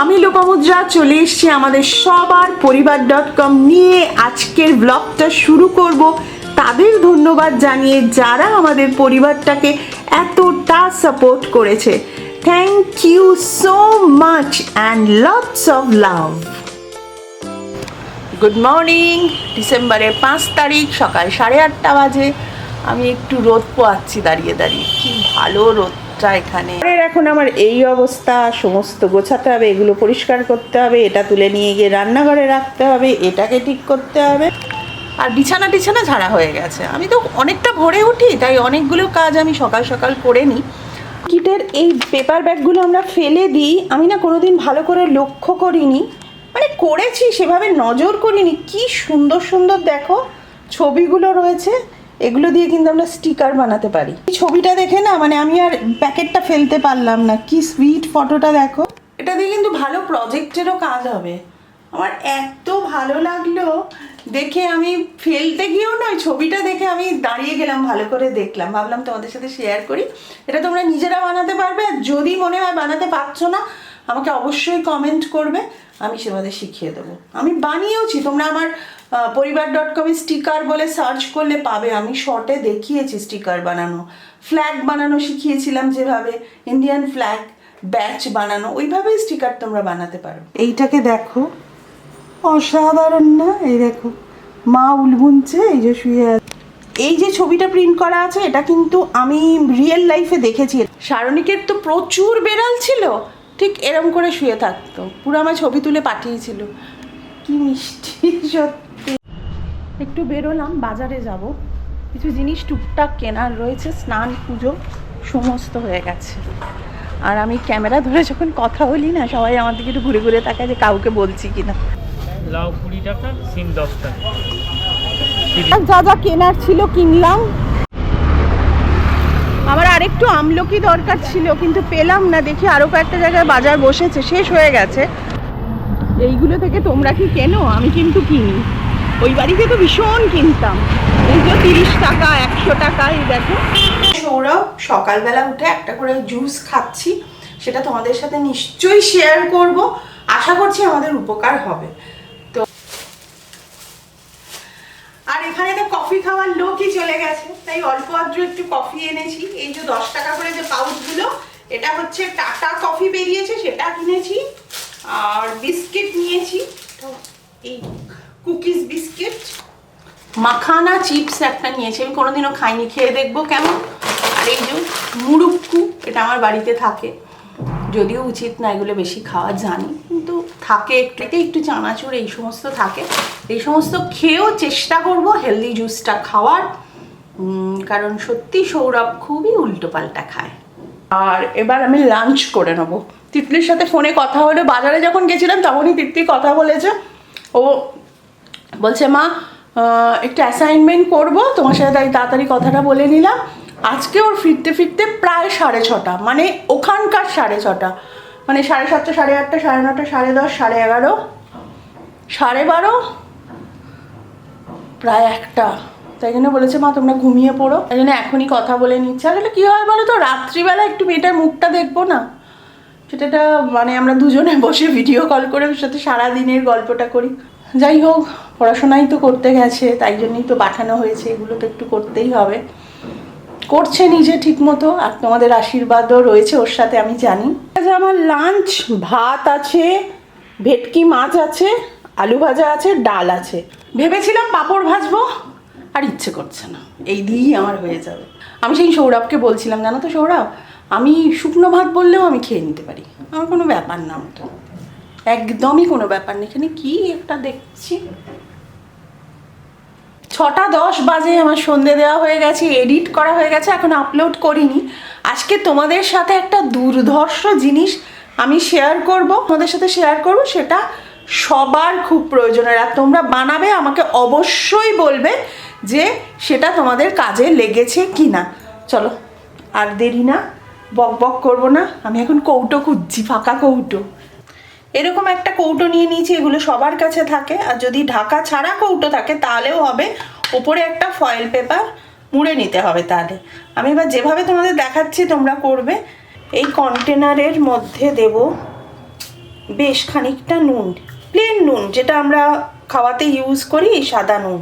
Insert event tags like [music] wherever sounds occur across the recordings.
আমি লোপামুদ্রা চলে এসেছি আমাদের সবার পরিবার ডট কম নিয়ে। আজকের ব্লগটা শুরু করব। তাদের ধন্যবাদ জানিয়ে যারা আমাদের পরিবারটাকে এতটা সাপোর্ট করেছে। Thank you so much and lots of love good morning ডিসেম্বরের পাঁচ তারিখ, সকাল সাড়ে আটটা বাজে। আমি একটু রোদ পোয়াচ্ছি, দাঁড়িয়ে দাঁড়িয়ে। কি ভালো রোদটা এখানে। এখন আমার এই অবস্থা সমস্ত গোছাতে হবে এগুলো পরিষ্কার করতে হবে এটা তুলে নিয়ে গিয়ে রান্নাঘরে রাখতে হবে এটাকে ঠিক করতে হবে। আর বিছানা টিছানা ঝাড়া হয়ে গেছে। আমি তো অনেকটা ভরে উঠি তাই অনেকগুলো কাজ আমি সকাল সকাল করে নিই। কিটের এই পেপার ব্যাগগুলো আমরা ফেলে দিই। আমি না কোনোদিন ভালো করে লক্ষ্য করিনি। মানে করেছি সেভাবে নজর করিনি। কি সুন্দর সুন্দর দেখো ছবিগুলো রয়েছে। এগুলো দিয়ে কিন্তু আমরা স্টিকার বানাতে পারি। এই ছবিটা দেখে না মানে আমি আর প্যাকেটটা ফেলতে পারলাম না। কি সুইট ফটোটা দেখো। এটা দিয়ে কিন্তু ভালো প্রজেক্টেরও কাজ হবে। আমার এত ভালো লাগল। দেখে আমি ফেলতে গিয়েও নয়, ছবিটা দেখে আমি দাঁড়িয়ে গেলাম, ভালো করে দেখলাম। ভাবলাম তোমাদের সাথে শেয়ার করি। এটা তোমরা নিজেরা বানাতে পারবে, আর যদি মনে হয় বানাতে পারছ না, আমাকে অবশ্যই কমেন্ট করবে। আমি সেভাবে শিখিয়ে দেবো। আমি বানিয়েওছি, তোমরা আমার পরিবার ডট কমে স্টিকার বলে সার্চ করলে পাবে। আমি শর্টে দেখিয়েছি স্টিকার বানানো। ফ্ল্যাগ বানানো শিখিয়েছিলাম যেভাবে। ইন্ডিয়ান ফ্ল্যাগ ব্যাচ বানানো। ওইভাবেই স্টিকার তোমরা বানাতে পারো। এইটাকে দেখো। অসাধারণ না? এই দেখো। মা উল বুনছে এই যে শুয়ে আছে। এই যে ছবিটা প্রিন্ট করা আছে এটা কিন্তু আমি রিয়েল লাইফে দেখেছি। সারণিকের তো প্রচুর বেড়াল ছিল। ঠিক এরম করে শুয়ে থাকতো। পুরো আমার ছবি তুলে পাঠিয়েছিল। কি মিষ্টি সত্যি। একটু বেরোলাম বাজারে যাব। কিছু জিনিস টুকটাক কেনার রয়েছে স্নান পুজো সমস্ত হয়ে গেছে। আর আমি ক্যামেরা ধরে যখন কথা বলি না সবাই আমার দিকে একটু ঘুরে ঘুরে তাকায় যে কাউকে বলছি কিনা। লাউ কুড়ি টাকা সিম দশ টাকা। যা যা কেনার ছিল কিনলাম। আমার আরেকটু আমলকি দরকার ছিল কিন্তু পেলাম না। দেখি আরও কয়েকটা জায়গায় বাজার বসেছে শেষ হয়ে গেছে। এইগুলো থেকে তোমরা কি কেনো? আমি কিন্তু কিনি। ওই বাড়িতে তো ভীষণ কিনতাম। এই তিরিশ টাকা, একশো টাকা, এই দেখো। ওরাও সকালবেলা উঠে একটা করে জুস খাচ্ছি, সেটা তোমাদের সাথে নিশ্চয়ই শেয়ার করব। আশা করছি আমাদের উপকার হবে। তো আর এখানে তো কফি খাওয়ার লোকই চলে গেছে। তাই অল্প আদ্র একটু কফি এনেছি। এই যে দশ টাকা করে যে পাউচগুলো এটা হচ্ছে টাটা কফি বেরিয়েছে, সেটা কিনেছি। আর বিস্কিট নিয়েছি। তো এই কুকিজ বিস্কিট। মাখানা চিপস একটা নিয়েছি, আমি কোনোদিনও খাইনি, খেয়ে দেখব কেমন। আর এই যে মুরুক্কু এটা আমার বাড়িতে থাকে। যদিও উচিত না এগুলো বেশি খাওয়া, জানি। কিন্তু থাকে একটু একটু চানাচুর, এই সমস্ত থাকে। এই সমস্ত খেয়েও চেষ্টা করব হেলদি জুসটা খাওয়ার। কারণ সত্যি সৌরভ খুবই উল্টোপাল্টা খায়। আর এবার আমি লাঞ্চ করে নেব। তিতলির সাথে ফোনে কথা হলো। বাজারে যখন গেছিলাম, তখনই তিতলি কথা বলেছে। ও বলছে, মা একটু অ্যাসাইনমেন্ট করব, তোমার সাথে তাই তাড়াতাড়ি কথাটা বলে নিলাম। আজকে ওর ফিরতে ফিরতে প্রায় সাড়ে ছটা মানে ওখানকার সাড়ে ছটা। মানে সাড়ে সাতটা, সাড়ে আটটা, সাড়ে নটা, সাড়ে দশ, সাড়ে এগারো, সাড়ে বারো, প্রায় একটা। তাই জন্য বলেছে, মা, তোমরা ঘুমিয়ে পড়ো। তাই জন্য এখনই কথা বলে নিচ্ছে। আসলে কী হয় বলো তো, রাত্রিবেলা একটু মেয়েটার মুখটা দেখব না? সেটা মানে আমরা দুজনে বসে ভিডিও কল করে সাথে সারা দিনের গল্পটা করি। যাই হোক, পড়াশোনাই তো করতে গেছে, তাই জন্যই তো পাঠানো হয়েছে, এগুলো তো একটু করতেই হবে। করছে নিজে ঠিক মতো, আর তোমাদের আশীর্বাদও রয়েছে, ওর সাথে আমি জানি। আজ আমার লাঞ্চ ভাত আছে, ভেটকি মাছ আছে, আলু ভাজা আছে, ডাল আছে। ভেবেছিলাম পাঁপড় ভাজবো, আর ইচ্ছে করছে না। এই দিয়েই আমার হয়ে যাবে। আমি সেই সৌরভকে বলছিলাম, জানো তো সৌরভ, আমি শুকনো ভাত বললেও আমি খেয়ে নিতে পারি। আমার কোনো ব্যাপার না ওটা। একদমই কোনো ব্যাপার নেই। এখানে কি একটা দেখছি? ছটা দশ বাজে আমার সন্ধে দেওয়া হয়ে গেছে, এডিট করা হয়ে গেছে, এখন আপলোড করিনি। আজকে তোমাদের সাথে একটা দুর্ধর্ষ জিনিস আমি শেয়ার করব। তোমাদের সাথে শেয়ার করব, সেটা সবার খুব প্রয়োজনের। আর তোমরা বানাবে, আমাকে অবশ্যই বলবে যে সেটা তোমাদের কাজে লেগেছে কি না চলো, আর দেরি না, বক বক করব না। আমি এখন কৌটো খুঁজছি, ফাঁকা কৌটো। এরকম একটা কৌটো নিয়ে নিয়েছি, এগুলো সবার কাছে থাকে। আর যদি ঢাকা ছাড়া কৌটো থাকে, তাহলেও হবে। ওপরে একটা ফয়েল পেপার মুড়ে নিতে হবে তাহলে। আমি এবার যেভাবে তোমাদের দেখাচ্ছি, তোমরা করবে। এই কন্টেনারের মধ্যে দেব বেশ খানিকটা নুন প্লেন নুন, যেটা আমরা খাওয়াতে ইউজ করি সাদা নুন।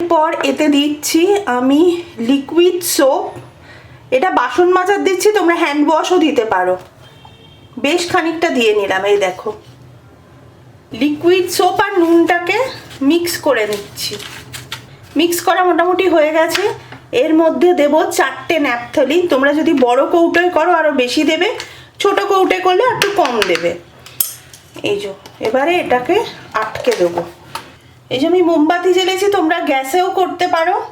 এরপর এতে দিচ্ছি আমি লিকুইড সোপ এটা বাসন মাজার দিচ্ছি, তোমরা হ্যান্ড ওয়াশও দিতে পারো। বেশ খানিকটা দিয়ে নিলাম, এই দেখো। লিকুইড সোপ আর নুনটাকে মিক্স করে নিচ্ছি। মিক্স করা মোটামুটি হয়ে গেছে। এর মধ্যে দেব চারটে ন্যাপথলিন। তোমরা যদি বড় কৌটোয় করো আরও বেশি দেবে। ছোট কৌটোয় করলে একটু কম দেবে। এই যে, এবারে এটাকে আটকে দেবো। এই যে আমি মোমবাতি জ্বেলেছি, তোমরা গ্যাসেও করতে পারো।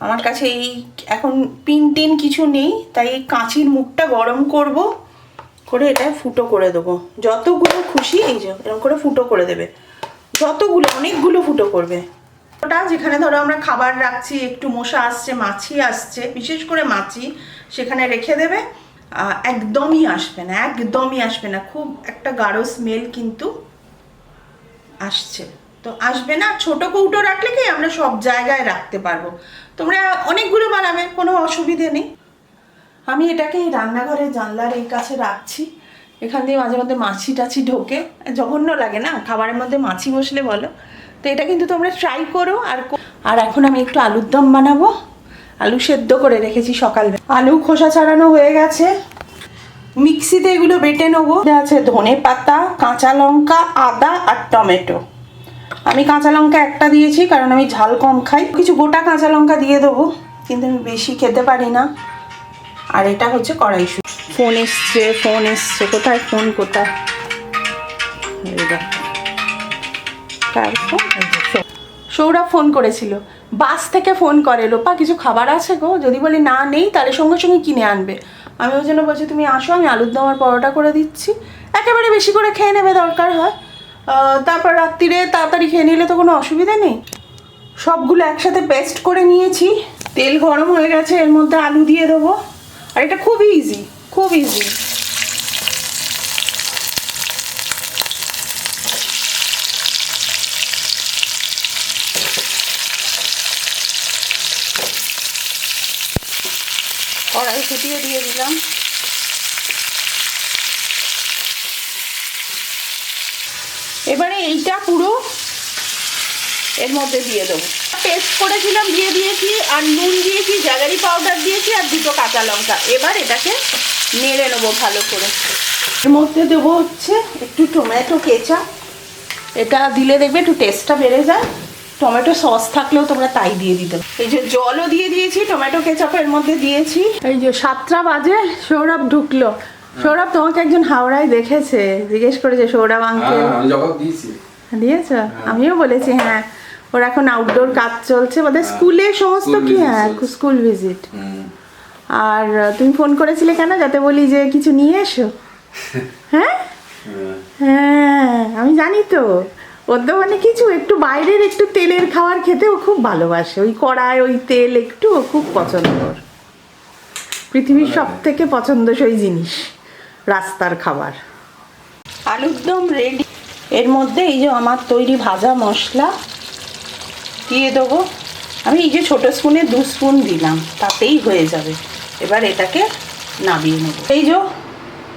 আমার কাছে এই এখন পিন টিন কিছু নেই, তাই এই কাঁচির মুখটা গরম করব। করে এটা ফুটো করে দেবো। যতগুলো খুশি, এই যে, এরকম করে ফুটো করে দেবে। যতগুলো, অনেকগুলো ফুটো করবে। ওটা যেখানে ধরো আমরা খাবার রাখছি, একটু মশা আসছে, মাছি আসছে, বিশেষ করে মাছি, সেখানে রেখে দেবে। একদমই আসবে না, একদমই আসবে না। খুব একটা গাঢ় স্মেল কিন্তু আসছে। তো আসবে না। ছোট কৌটো রাখলে কি আমরা সব জায়গায় রাখতে পারব। তোমরা অনেকগুলো বানাবে, কোনো অসুবিধে নেই। আমি এটাকে এই রান্নাঘরের জানলার এই কাছে রাখছি। এখান দিয়ে মাঝে মধ্যে মাছি টাছি ঢোকে। জঘন্য লাগে না? খাবারের মধ্যে মাছি বসলে বলো। তো এটা কিন্তু তোমরা ট্রাই করো আর আর এখন আমি একটু আলুর দম বানাবো। আলু সেদ্ধ করে রেখেছি সকাল আলু খোসা ছাড়ানো হয়ে গেছে। মিক্সিতে এগুলো বেটে নেব। আছে ধনে পাতা, কাঁচা লঙ্কা, আদা আর টমেটো। আমি কাঁচা লঙ্কা একটা দিয়েছি কারণ আমি ঝাল কম খাই। কিছু গোটা কাঁচা লঙ্কা দিয়ে দেবো। কিন্তু আমি বেশি খেতে পারি না। আর এটা হচ্ছে কড়াইশু ফোন এসছে ফোন এসছে। কোথায় ফোন, কোথায়? সৌরভ ফোন করেছিল। বাস থেকে ফোন করে, লোপা, কিছু খাবার আছে গো? যদি বলি না নেই, তাহলে সঙ্গে সঙ্গে কিনে আনবে। আমি ওই জন্য বলছি, তুমি আসো, আমি আলুর দম আর পরোটা করে দিচ্ছি। একেবারে বেশি করে খেয়ে নেবে দরকার হয়। তারপর রাত্রিরে তাড়াতাড়ি খেয়ে নিলে তো কোনো অসুবিধা নেই। সবগুলো একসাথে পেস্ট করে নিয়েছি। তেল গরম হয়ে গেছে, এর মধ্যে আলু দিয়ে দেবো। আর এটা খুব ইজি খুব ইজি কড়াই ফুটিয়ে দিয়ে দিলাম। এবারে এইটা পুরো এর মধ্যে দিয়ে দেবো। পেস্ট করেছিলাম দিয়ে দিয়েছি আর নুন দিয়েছি জাগারি পাউডার দিয়েছি আর দুটো কাঁচা লঙ্কা। এবার এটাকে নেড়ে নেব ভালো করে। এর মধ্যে দেবো হচ্ছে একটু টমেটো কেচা এটা দিলে দেখবে একটু টেস্টটা বেড়ে যায়। টমেটো সস থাকলেও তোমরা তাই দিয়ে দিতে এই যে জলও দিয়ে দিয়েছি টমেটো কেচাপের মধ্যে দিয়েছি। এই যে সাতটা বাজে সৌরভ ঢুকলো। সৌরভ তোমাকে একজন হাওড়ায় দেখেছে। জিজ্ঞেস করেছে সৌরভ আঙ্কেল হ্যাঁ, আমি জবাব দিয়েছি। দিয়েছ? আমিও বলেছি হ্যাঁ। ওর এখন আউটডোর কাজ চলছে। বোধহয় স্কুলে সমস্ত স্কুল কি হ্যাঁ স্কুল ভিজিট আর তুমি ফোন করেছিলে কেন? যাতে বলি যে কিছু নিয়ে এসো। হ্যাঁ? [laughs] হ্যাঁ। হ্যাঁ আমি জানি তো। ওর তো মানে কিছু একটু বাইরের একটু তেলের খাবার খেতে ও খুব ভালোবাসে। ওই কড়াই ওই তেল একটু ও খুব পছন্দ ওর। পৃথিবীর সব থেকে পছন্দসই জিনিস রাস্তার খাবার। আলুর দম রেডি। এর মধ্যে এই যে আমার তৈরি ভাজা মশলা দিয়ে দেবো। আমি এই যে ছোটো স্পুনে দু স্পুন দিলাম তাতেই হয়ে যাবে। এবার এটাকে নামিয়ে নেব। এই যে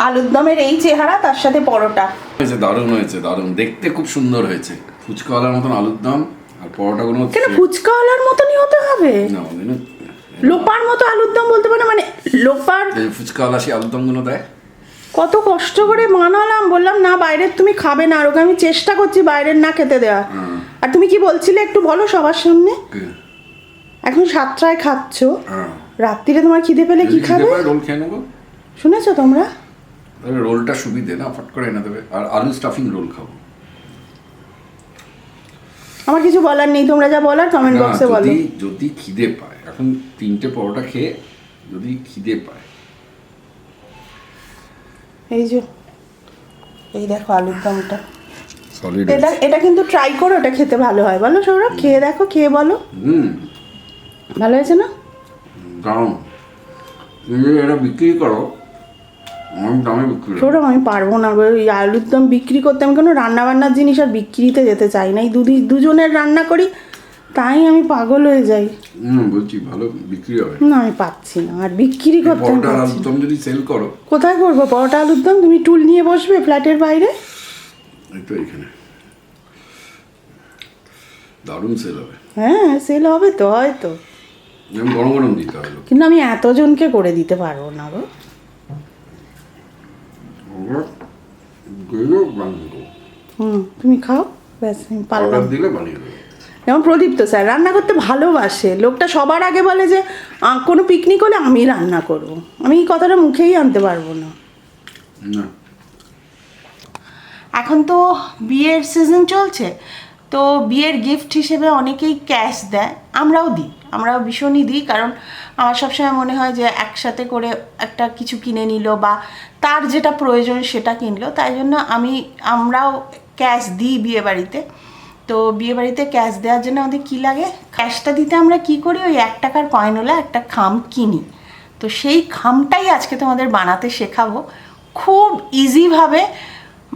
আলুর দমের এই চেহারা তার সাথে পরোটা। হয়েছে দারুণ হয়েছে দারুণ। দেখতে খুব সুন্দর হয়েছে। ফুচকাওয়ালার মতন আলুর দম আর পরোটাগুলো কেন ফুচকাওয়ালার মতনই হতে হবে? না লোপার মতো আলুর দম বলতে পারে মানে লোপার ফুচকাওয়ালা সেই আলুর দমগুলো দেয়? কত কষ্ট করে বানালাম বললাম না বাইরের তুমি খাবে না আর ওকে আমি চেষ্টা করছি বাইরের না খেতে দেওয়া হুম। আর তুমি কি বলছিলে একটু বলো সবার সামনে? এখন সাতটায় খাচ্ছ। হ্যাঁ। রাত্রিরে তোমার খিদে পেলে কি খাবে? রোল খেয়ে নেব। শুনেছো তোমরা? রোলটা সুবিধে না? ফট করে এনে দেবে। আর আলু স্টাফিং রোল খাব। আমার কিছু বলার নেই তোমরা যা বলার কমেন্ট বক্সে বলো। যদি যদি খিদে পায় এখন তিনটে পরোটা খেয়ে যদি খিদে পায়। এই যে এই দেখো আলুর দমটা। সলিড এটা এটা কিন্তু ট্রাই করো এটা খেতে ভালো হয়। বলো সৌরভ খেয়ে দেখো খেয়ে বলো। হুম। ভালো হয়েছে না? দারুণ। তুমি যদি এটা বিক্রি করো অনেক দামে বিক্রি সৌরভ আমি পারব না। ওই আলুর দম বিক্রি করতে আমি কোনো রান্না বান্নার জিনিস আর বিক্রিতে যেতে চাই না। এই দুদি দুজনের রান্না করি তাই আমি পাগল হয়ে যাই। হুম বলছি ভালো বিক্রি হবে। না আমি পাচ্ছি না। আর বিক্রি করতে আমি পরোটা। আলুর দম যদি সেল করো। কোথায় করব? পরোটা আলুর দম? তুমি টুল নিয়ে বসবে ফ্ল্যাটের বাইরে? একটু এখানে দারুণ সেল হবে। হ্যাঁ সেল হবে তো হয়তো। আমি গরম গরম দিতে হবে কিন্তু আমি এতজনকে করে দিতে পারব না গো। হুম তুমি খাও ব্যাস পারলাম। দিলে বানিয়ে দেবো। যেমন প্রদীপ্ত স্যার রান্না করতে ভালোবাসে। লোকটা সবার আগে বলে যে কোনো পিকনিক হলে আমি রান্না করব। আমি এই কথাটা মুখেই আনতে পারব না। না। এখন তো বিয়ের সিজন চলছে, তো বিয়ের গিফট হিসেবে অনেকেই ক্যাশ দেয়, আমরাও দিই, আমরাও ভীষণই দিই, কারণ আমার সবসময় মনে হয় যে একসাথে করে একটা কিছু কিনে নিল বা তার যেটা প্রয়োজন সেটা কিনলো, তাই জন্য আমি, আমরাও ক্যাশ দিই বিয়ে বাড়িতে তো বিয়ে বাড়িতে ক্যাশ দেওয়ার জন্য আমাদের কী লাগে? ক্যাশটা দিতে আমরা কি করি? ওই এক টাকার কয়েনওয়ালা একটা খাম কিনি। তো সেই খামটাই আজকে তোমাদের বানাতে শেখাবো। খুব ইজিভাবে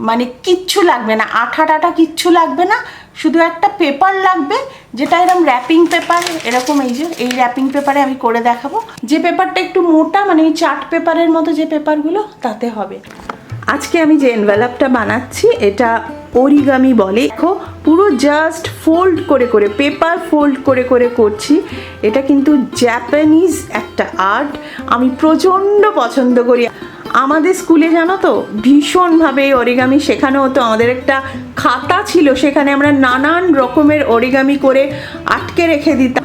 মানে কিচ্ছু লাগবে না, আঠা টাটা কিচ্ছু লাগবে না, শুধু একটা পেপার লাগবে, যেটা এরকম র্যাপিং পেপার এরকম এই যে, এই র্যাপিং পেপারে আমি করে দেখাবো। যে পেপারটা একটু মোটা মানে এই চার্ট পেপারের মতো যে পেপারগুলো তাতে হবে। আজকে আমি যে এনভেলাপটা বানাচ্ছি, এটা অরিগামি বলে। পুরো জাস্ট ফোল্ড করে করে পেপার ফোল্ড করে করে করছি। এটা কিন্তু জাপানিজ একটা আর্ট আমি প্রচণ্ড পছন্দ করি। আমাদের স্কুলে জানো তো, ভীষণভাবে অরিগামি শেখানো হতো। আমাদের একটা খাতা ছিল, সেখানে আমরা নানান রকমের অরিগামি করে আটকে রেখে দিতাম।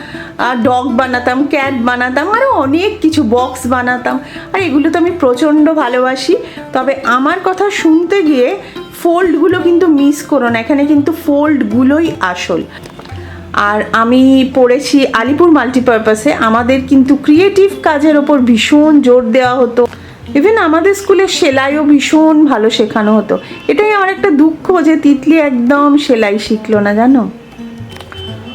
ডগ বানাতাম ক্যাট বানাতাম আরও অনেক কিছু বক্স বানাতাম। আর এগুলো তো আমি প্রচণ্ড ভালোবাসি। তবে আমার কথা শুনতে গিয়ে ফোল্ডগুলো কিন্তু মিস করো না, এখানে কিন্তু ফোল্ডগুলোই আসল। আর আমি পড়েছি আলিপুর মাল্টিপারপাসে আমাদের কিন্তু ক্রিয়েটিভ কাজের ওপর ভীষণ জোর দেওয়া হতো। ইভেন আমাদের স্কুলে সেলাইও ভীষণ ভালো শেখানো হতো। এটাই আমার একটা দুঃখ যে তিতলি একদম সেলাই শিখলো না, জানো?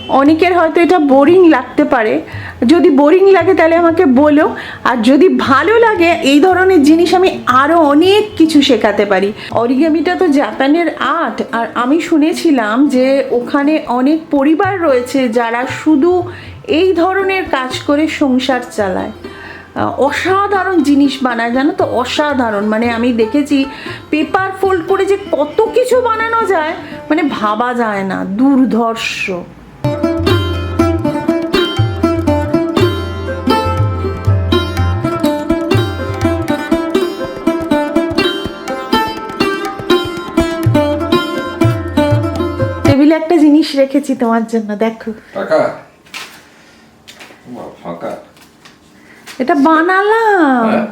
অনেকের হয়তো এটা বোরিং লাগতে পারে। যদি বোরিং লাগে তাহলে আমাকে বলো। আর যদি ভালো লাগে, এই ধরনের জিনিস আমি আরও অনেক কিছু শেখাতে পারি। অরিগামিটা তো জাপানের আর্ট। আর আমি শুনেছিলাম যে ওখানে অনেক পরিবার রয়েছে যারা শুধু এই ধরনের কাজ করে সংসার চালায়। অসাধারণ জিনিস বানায়, জানো তো? অসাধারণ। মানে আমি দেখেছি পেপার ফোল্ড করে যে কত কিছু বানানো যায় মানে ভাবা যায় না, দুর্ধর্ষ। টেবিলে একটা জিনিস রেখেছি তোমার জন্য, দেখো। ফাঁকা। এটা বানালাম। হ্যাঁ,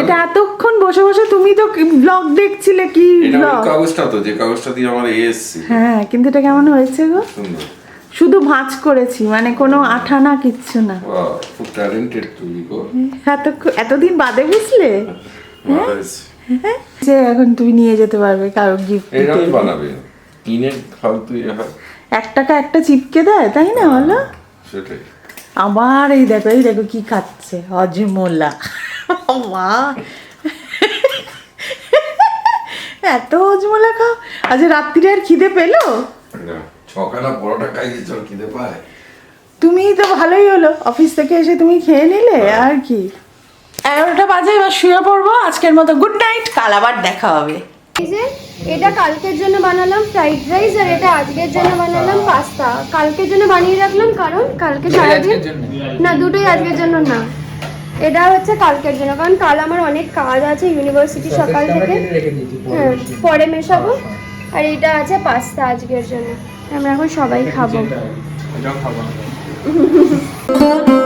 এটা এতক্ষণ বসে বসে তুমি তো ব্লগ দেখছিলে কি ব্লগ কাগজটা তো যে কাগজটা দিয়ে আমার এসছি। হ্যাঁ কিন্তু এটা কেমন হয়েছে গো? শুধু ভাঁজ করেছি মানে কোনো আঠা না কিচ্ছু না। খুব ট্যালেন্টেড তুমি গো। এত এতদিন বাদে বুঝলে? ভালো হয়েছে। যে এখন তুমি নিয়ে যেতে পারবে কারও গিফট এরকম বানাবে। কিনে ফালতু ইয়ে হয়। এক টাকা একটা চিপকে দেয় তাই না বলো? সেটাই। আবার এই দেখো এই দেখো কি খাচ্ছে হজমোলা মা এত হজমোলা খাও আজ রাত্রিরে আর খিদে পেল? ছখানা পরোটা খাইয়ে চল খিদে পায়। তুমি তো ভালোই হলো অফিস থেকে এসে তুমি খেয়ে নিলে আর কি। এগারোটা বাজে এবার শুয়ে পড়ব আজকের মতো গুড নাইট কাল আবার দেখা হবে। এই যে এটা কালকের জন্য বানালাম ফ্রাইড রাইস আর এটা আজকের জন্য বানালাম পাস্তা কালকের জন্য বানিয়ে রাখলাম কারণ কালকে সারাদিন না দুটোই আজকের জন্য না। এটা হচ্ছে কালকের জন্য কারণ কাল আমার অনেক কাজ আছে ইউনিভার্সিটি সকাল থেকে। হ্যাঁ পরে মেশাবো। আর এটা আছে পাস্তা আজকের জন্য। আমরা এখন সবাই খাব। খাব [laughs]